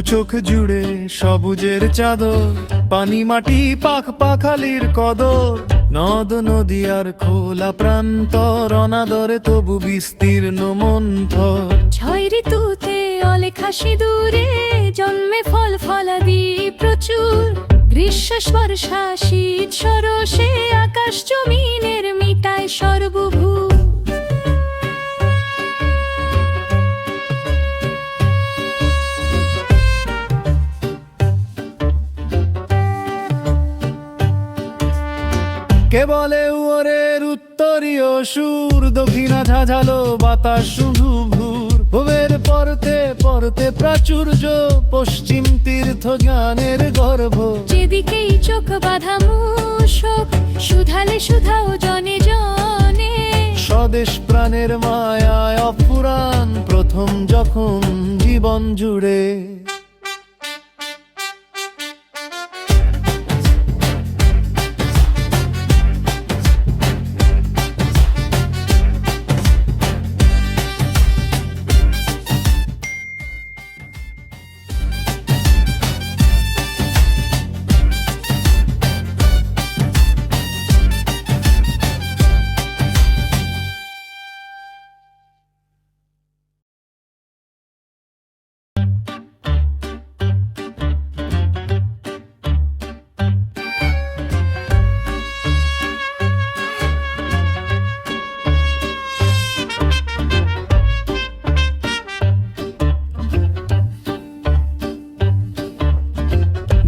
চোখ জুড়ে সবুজের চাদর, পানি মাটি পাখ পাখালির কদর। নদ, নদী আর খোলা প্রান্তর, অনাদরে তবু বিস্তীর্ণ মন্থর। ছয় ঋতুতে অলেখা সিঁদুরে, জন্মে ফল ফলাদি প্রচুর। গ্রীষ্ম বর্ষা শীত সরসে আকাশ জমিনের মিটায় সর্বভূ কে বলে ওরের উত্তরীয় সুর? দক্ষিণা ঝাঝালো বাতাস শুধু ভুর। ভুবের পরতে পরতে প্রাচুর্য পশ্চিম তীর্থ জ্ঞানের গর্ভ। যেদিকেই চোখ বাঁধা মূষক সুধালে সুধাও জনে জনে। স্বদেশ প্রাণের মায়ায় অপুরাণ প্রথম যখন জীবন জুড়ে।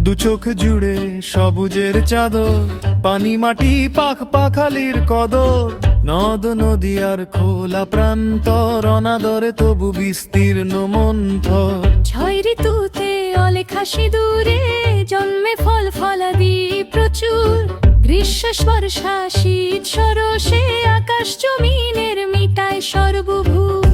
দু চোখ জুড়ে সবুজের চাদর, পানি মাটি পাখ পাখালির কদর। নদ, নদী আর খোলা প্রান্তর, অনাদরে তবু বিস্তীর্ণ মন্থর। ছয় ঋতুতে অলেখা সিঁদুরে, জন্মে ফল ফলাদি প্রচুর। গ্রীষ্ম বর্ষা শীত সরসে আকাশ জমিনের মিটায় সর্বভূ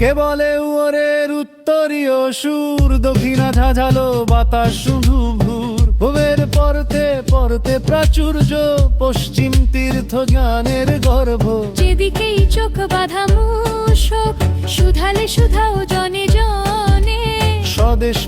কে বলে ওরের উত্তরীয় সুর? দক্ষিণা ঝাঝালো বাতাস শুধু ভুর। ভুবের পরতে পরতে প্রাচুর্য পশ্চিম তীর্থ জ্ঞানের গর্ভ। যেদিকেই চোখ বাধা মূষক সুধালে সুধাও জনে জনে। স্বদেশ